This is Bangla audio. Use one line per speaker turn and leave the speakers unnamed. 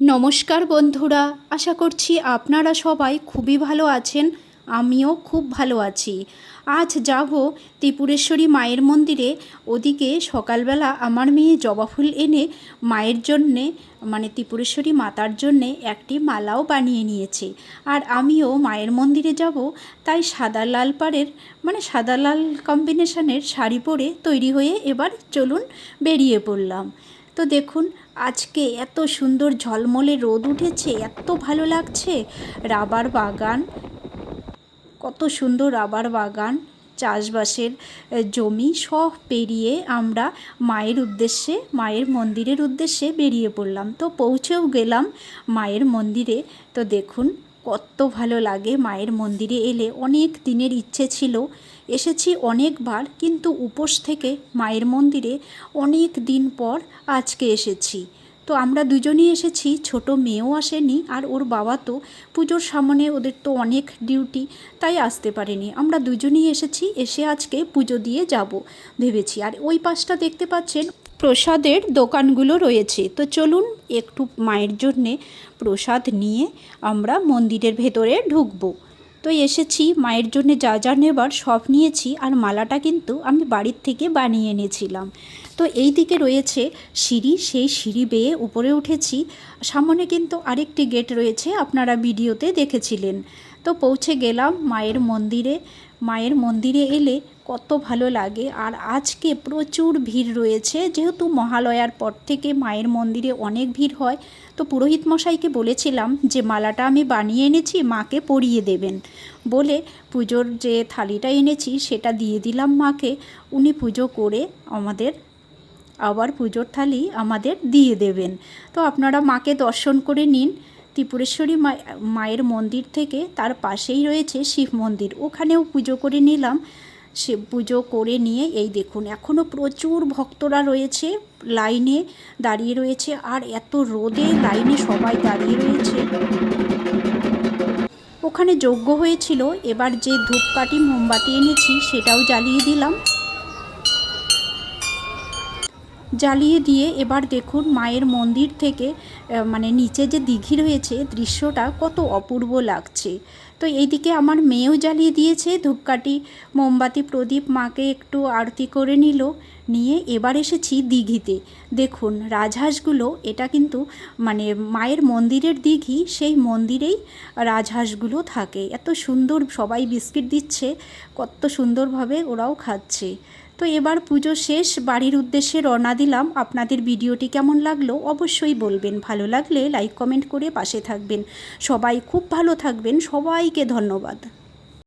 নমস্কার বন্ধুরা, আশা করছি আপনারা সবাই খুবই ভালো আছেন, আমিও খুব ভালো আছি। আজ যাব ত্রিপুরেশ্বরী মায়ের মন্দিরে, ওদিকে সকালবেলা আমার মেয়ে জবা ফুল এনে মায়ের জন্যে মানে ত্রিপুরেশ্বরী মাতার জন্যে একটি মালাও বানিয়ে নিয়েছে। আর আমিও মায়ের মন্দিরে যাব, তাই সাদা লাল পাড়ের মানে সাদা লাল কম্বিনেশনের শাড়ি পরে তৈরি হয়ে এবার চলুন বেরিয়ে পড়লাম। তো দেখুন আজকে এত সুন্দর ঝলমলে রোদ উঠেছে, এত ভালো লাগছে। রাবার বাগান, কত সুন্দর রাবার বাগান, চাষবাসের জমি সব পেরিয়ে আমরা মায়ের উদ্দেশ্যে, মায়ের মন্দিরের উদ্দেশ্যে বেরিয়ে পড়লাম। তো পৌঁছেও গেলাম মায়ের মন্দিরে। তো দেখুন কত ভালো লাগে মায়ের মন্দিরে এলে। অনেক দিনের ইচ্ছে ছিল। এসেছি অনেকবার, কিন্তু উপোস থেকে মায়ের মন্দিরে অনেক দিন পর আজকে এসেছি। তো আমরা দুজনেই এসেছি, ছোট মেয়েও আসেনি আর ওর বাবা তো পুজোর সামনে ওদের তো অনেক ডিউটি তাই আসতে পারেনি। আমরা দুজনেই এসেছি, এসে আজকে পুজো দিয়ে যাব ভেবেছি। আর ওই পাশটা দেখতে পাচ্ছেন প্রসাদের দোকানগুলো রয়েছে। তো চলুন একটু মায়ের জন্যে প্রসাদ নিয়ে আমরা মন্দিরের ভেতরে ঢুকবো। তো এসেছি, মায়ের জন্য যা যা নেবার সব নিয়েছি আর মালাটা কিন্তু আমি বাড়ির থেকে বানিয়ে এনেছিলাম। তো এই দিকে রয়েছে সিঁড়ি, সেই সিঁড়ি বেয়ে উপরে উঠেছি। সামনে কিন্তু আরেকটি গেট রয়েছে, আপনারা ভিডিওতে দেখেছিলেন। তো পৌঁছে গেলাম মায়ের মন্দিরে। মায়ের মন্দিরে এলে কত ভালো লাগে। আর আজকে প্রচুর ভিড় রয়েছে, যেহেতু মহালয়ার পর থেকে মায়ের মন্দিরে অনেক ভিড় হয়, তো পুরোহিত মশাইকে বলেছিলাম যে মালাটা আমি বানিয়ে এনেছি, মাকে পরিয়ে দেবেন। বলে পুজোর যে থালিটা এনেছি, সেটা দিয়ে দিলাম মাকে। উনি পুজো করে আমাদের আবার পুজোর থালি আমাদের দিয়ে দেবেন। তো আপনারা মাকে দর্শন করে নিন। ত্রিপুরেশ্বরী মা- মায়ের মন্দির থেকে তার পাশেই রয়েছে শিব মন্দির। ওখানেও পুজো করে নিলাম। সে পুজো করে নিয়ে এই দেখুন এখনও প্রচুর ভক্তরা রয়েছে লাইনে দাঁড়িয়ে রয়েছে আর এত রোদে লাইনে সবাই দাঁড়িয়ে রয়েছে। ওখানে যজ্ঞ হয়েছিল। এবার যে ধূপকাঠি, মোমবাতি এনেছি সেটাও জ্বালিয়ে দিলাম। জ্বালিয়ে দিয়ে এবার দেখুন মায়ের মন্দির থেকে মানে নিচে যে দিঘি রয়েছে, দৃশ্যটা কত অপূর্ব লাগছে। তো এইদিকে আমার মেয়েও জ্বালিয়ে দিয়েছে। ধূপকাঠি, মোমবাতি, প্রদীপ মাকে একটু আরতি করে নিল। নিয়ে এবার এসেছি দিঘিতে। দেখুন, রাজহাঁসগুলো, এটা কিন্তু মানে মায়ের মন্দিরের দিঘি, সেই মন্দিরেই রাজহাঁসগুলো থাকে। এত সুন্দর সবাই বিস্কিট দিচ্ছে, কত সুন্দরভাবে ওরাও খাচ্ছে। তো এবার পুজো শেষ, বাড়ির উদ্দেশ্যে রওনা দিলাম। আপনাদের ভিডিওটি কেমন লাগল অবশ্যই বলবেন। ভালো লাগলে লাইক, কমেন্ট করে পাশে থাকবেন। সবাই খুব ভালো থাকবেন। সবাইকে ধন্যবাদ।